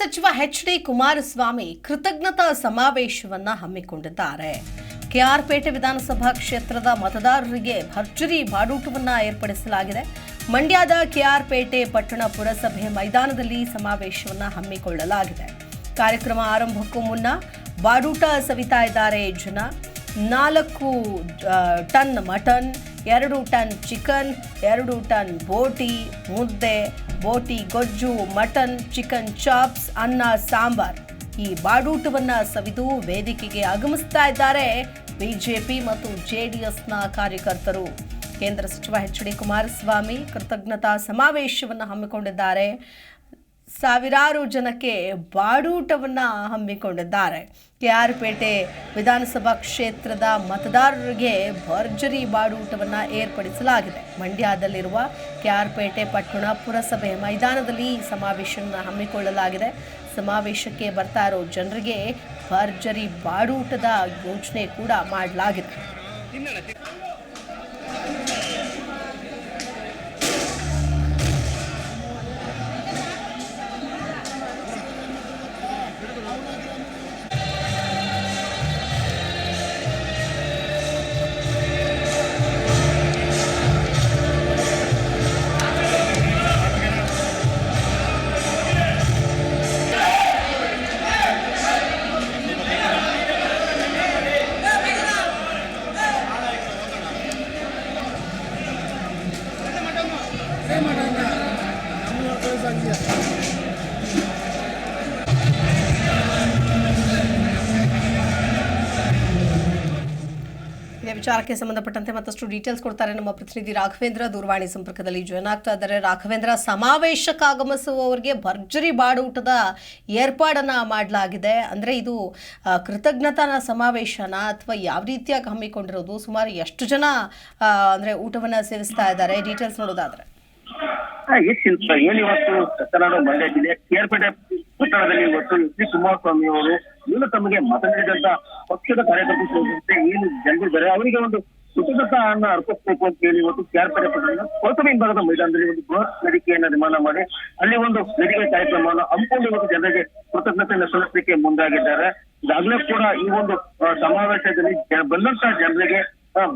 ಸಚಿವ H D Kumaraswamy ಕೃತಜ್ಞತಾ ಸಮಾವೇಶವನ್ನ ಹಮ್ಮಿಕೊಂಡಿದ್ದಾರೆ. ಕೆಆರ್ಪೇಟೆ ವಿಧಾನಸಭಾ ಕ್ಷೇತ್ರದ ಮತದಾರರಿಗೆ ಭರ್ಜರಿ ಬಾಡೂಟವನ್ನ ಏರ್ಪಡಿಸಲಾಗಿದೆ. ಮಂಡ್ಯದ ಕೆಆರ್ಪೇಟೆ ಪಟ್ಟಣ ಪುರಸಭೆ ಮೈದಾನದಲ್ಲಿ ಸಮಾವೇಶವನ್ನ ಹಮ್ಮಿಕೊಳ್ಳಲಾಗಿದೆ. ಕಾರ್ಯಕ್ರಮ ಆರಂಭಕ್ಕೂ ಮುನ್ನ ಬಾಡೂಟ ಸವಿತಾ ಇದ್ದಾರೆ. ಜನ ನಾಲ್ಕು ಟನ್ ಮಟನ್ ಎರಡು ಟನ್ ಚಿಕನ್, ಎರಡು ಟನ್ ಬೋಟಿ, ಮುದ್ದೆ, ಬೋಟಿ ಗೊಜ್ಜು, ಮಟನ್, ಚಿಕನ್ ಚಾಪ್ಸ್, ಅನ್ನ, ಸಾಂಬಾರ್. ಈ ಬಾಡೂಟವನ್ನ ಸವಿದು ವೇದಿಕೆಗೆ ಆಗಮಿಸ್ತಾ ಇದ್ದಾರೆ ಬಿಜೆಪಿ ಮತ್ತು ಜೆಡಿಎಸ್ನ ಕಾರ್ಯಕರ್ತರು. ಕೇಂದ್ರ ಸಚಿವ ಎಚ್ ಡಿ ಕುಮಾರಸ್ವಾಮಿ ಕೃತಜ್ಞತಾ ಸಮಾವೇಶವನ್ನು ಹಮ್ಮಿಕೊಂಡಿದ್ದಾರೆ. ಸಾವಿರಾರು ಜನಕ್ಕೆ ಬಾಡೂಟವನ್ನು ಹಮ್ಮಿಕೊಂಡಿದ್ದಾರೆ. ಕೆ ಆರ್ ಕೆಆರ್ಪೇಟೆ ವಿಧಾನಸಭಾ ಕ್ಷೇತ್ರದ ಮತದಾರರಿಗೆ ಭರ್ಜರಿ ಬಾಡೂಟವನ್ನು ಏರ್ಪಡಿಸಲಾಗಿದೆ. ಮಂಡ್ಯದಲ್ಲಿರುವ ಕೆ ಆರ್ ಕೆಆರ್ಪೇಟೆ ಪಟ್ಟಣ ಪುರಸಭೆ ಮೈದಾನದಲ್ಲಿ ಈ ಸಮಾವೇಶವನ್ನು ಹಮ್ಮಿಕೊಳ್ಳಲಾಗಿದೆ. ಸಮಾವೇಶಕ್ಕೆ ಬರ್ತಾ ಇರೋ ಜನರಿಗೆ ಭರ್ಜರಿ ಬಾಡೂಟದ ಯೋಜನೆ ಕೂಡ ಮಾಡಲಾಗಿದೆ. ವಿಚಾರಕ್ಕೆ ಸಂಬಂಧಪಟ್ಟಂತೆ ಮತ್ತಷ್ಟು ಡೀಟೇಲ್ಸ್ ಕೊಡ್ತಾರೆ ನಮ್ಮ ಪ್ರತಿನಿಧಿ ರಾಘವೇಂದ್ರ. ದೂರವಾಣಿ ಸಂಪರ್ಕದಲ್ಲಿ ಜಾಯ್ನ್ ಆಗ್ತಾ ಇದ್ದಾರೆ ರಾಘವೇಂದ್ರ, ಸಮಾವೇಶಕ್ಕೆ ಆಗಮಿಸುವವರಿಗೆ ಭರ್ಜರಿ ಬಾಡೂಟದ ಏರ್ಪಾಡನ್ನ ಮಾಡಲಾಗಿದೆ. ಅಂದ್ರೆ ಇದು ಕೃತಜ್ಞತಾ ಸಮಾವೇಶನ ಅಥವಾ ಯಾವ ರೀತಿಯಾಗಿ ಹಮ್ಮಿಕೊಂಡಿರೋದು, ಸುಮಾರು ಎಷ್ಟು ಜನ ಅಂದ್ರೆ ಊಟವನ್ನ ಸೇವಿಸ್ತಾ ಇದ್ದಾರೆ? ಡೀಟೇಲ್ಸ್ ನೋಡೋದಾದ್ರೆ. ಶಿಲ್ಪ ಏನ್ ಇವತ್ತು ಕನ್ನಡ ಮಂಡ್ಯ ಜಿಲ್ಲೆ ಕೇರ್ಪೇಟೆ ಪಟ್ಟಣದಲ್ಲಿ ಇವತ್ತು ಎಸ್ ಡಿ ಕುಮಾರಸ್ವಾಮಿ ಅವರು ಏನು ತಮಗೆ ಮತ ನೀಡಿದಂತ ಪಕ್ಷದ ಕಾರ್ಯಕರ್ತರು ಸೇರಿದಂತೆ ಏನು ಜನರು ಬೇರೆ ಅವರಿಗೆ ಒಂದು ಕೃತಜ್ಞತಾನ್ನ ಅರ್ಪಿಸಬೇಕು ಅಂತ ಹೇಳಿ ಇವತ್ತು ಕೇರ್ಪೇಟೆ ಪಟ್ಟಣದ ಕೊರತಮೆ ಭಾಗದ ಮೈದಾನದಲ್ಲಿ ಒಂದು ಬೃಹತ್ ವೇದಿಕೆಯನ್ನು ನಿರ್ಮಾಣ ಮಾಡಿ ಅಲ್ಲಿ ಒಂದು ವೇದಿಕೆ ಕಾರ್ಯಕ್ರಮವನ್ನು ಹಮ್ಮಿಕೊಂಡು ಇವತ್ತು ಜನರಿಗೆ ಕೃತಜ್ಞತೆಯನ್ನು ಸಲ್ಲಿಸಲಿಕ್ಕೆ ಮುಂದಾಗಿದ್ದಾರೆ. ಈಗಾಗಲೇ ಕೂಡ ಈ ಒಂದು ಸಮಾವೇಶದಲ್ಲಿ ಬಂದಂತಹ ಬಂದಂತ ಜನರಿಗೆ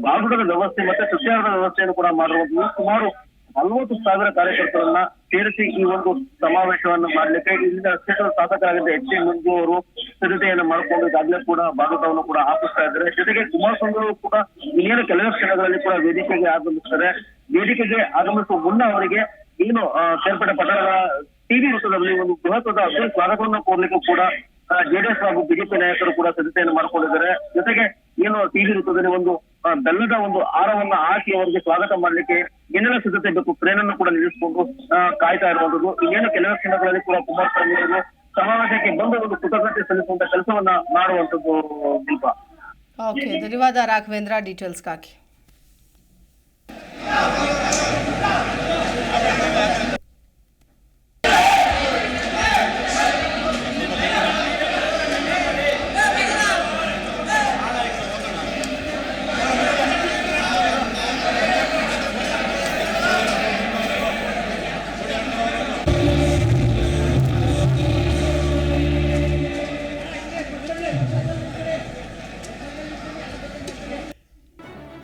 ಬಾಗುಡದ ವ್ಯವಸ್ಥೆ ಮತ್ತೆ ಸಸ್ಯಾಹಾರದ ವ್ಯವಸ್ಥೆಯನ್ನು ಕೂಡ ಮಾಡಿರುವಂತಹ ಸುಮಾರು ನಲವತ್ತು ಸಾವಿರ ಕಾರ್ಯಕರ್ತರನ್ನ ಸೇರಿಸಿ ಈ ಒಂದು ಸಮಾವೇಶವನ್ನು ಮಾಡ್ಲಿಕ್ಕೆ ಇಲ್ಲಿನ ಕ್ಷೇತ್ರದ ಶಾಸಕರಾಗಿದ್ದ ಎಚ್ ಡಿ ಮಂಜು ಅವರು ಸಿದ್ಧತೆಯನ್ನು ಮಾಡಿಕೊಂಡು ಈಗಾಗಲೇ ಕೂಡ ಭಾಗವತವನ್ನು ಕೂಡ ಹಾಕಿಸ್ತಾ ಇದ್ದಾರೆ. ಜೊತೆಗೆ ಕುಮಾರಸ್ವಾಮಿ ಅವರು ಕೂಡ ಇಲ್ಲಿನ ಕೆಲವೇ ಕ್ಷಣಗಳಲ್ಲಿ ಕೂಡ ವೇದಿಕೆಗೆ ಆಗಮಿಸ್ತಾರೆ. ವೇದಿಕೆಗೆ ಆಗಮಿಸುವ ಮುನ್ನ ಅವರಿಗೆ ಏನು ಸೇರ್ಪಡೆ ಪಟ್ಟಣದ ಟಿವಿ ವೃತ್ತದಲ್ಲಿ ಒಂದು ಬೃಹತ್ವದ ಅಗ್ರ ಸ್ವಾಗತವನ್ನು ಕೋರ್ಲಿಕ್ಕೂ ಕೂಡ ಜೆಡಿಎಸ್ ಹಾಗೂ ಬಿಜೆಪಿ ನಾಯಕರು ಕೂಡ ಸಿದ್ಧತೆಯನ್ನು ಮಾಡಿಕೊಂಡಿದ್ದಾರೆ. ಜೊತೆಗೆ ಏನು ಟಿವಿ ವೃತ್ತದಲ್ಲಿ ಒಂದು ಬೆಲ್ಲದ ಒಂದು ಆರವನ್ನ ಹಾಕಿ ಅವರಿಗೆ ಸ್ವಾಗತ ಮಾಡ್ಲಿಕ್ಕೆ ಏನೆಲ್ಲ ಸಿದ್ಧತೆ ಬೇಕು? ಟ್ರೇನನ್ನು ಕೂಡ ನಿಲ್ಲಿಸಿಕೊಂಡು ಕಾಯ್ತಾ ಇರುವಂತದ್ದು ಇನ್ನೇನು ಕೆಲವೇ ಕ್ಷಣಗಳಲ್ಲಿ ಕೂಡ ಕುಮಾರಸ್ವಾಮಿ ಅವರು ಸಮಾವೇಶಕ್ಕೆ ಬಂದು ಒಂದು ಕೃತಜ್ಞತೆ ಸಲ್ಲಿಸುವಂತ ಕೆಲಸವನ್ನ ಮಾಡುವಂತದ್ದು ದೀಪ. ಓಕೆ ಧನ್ಯವಾದ ರಾಘವೇಂದ್ರ. ಡೀಟೇಲ್ಸ್ಗಾಗಿ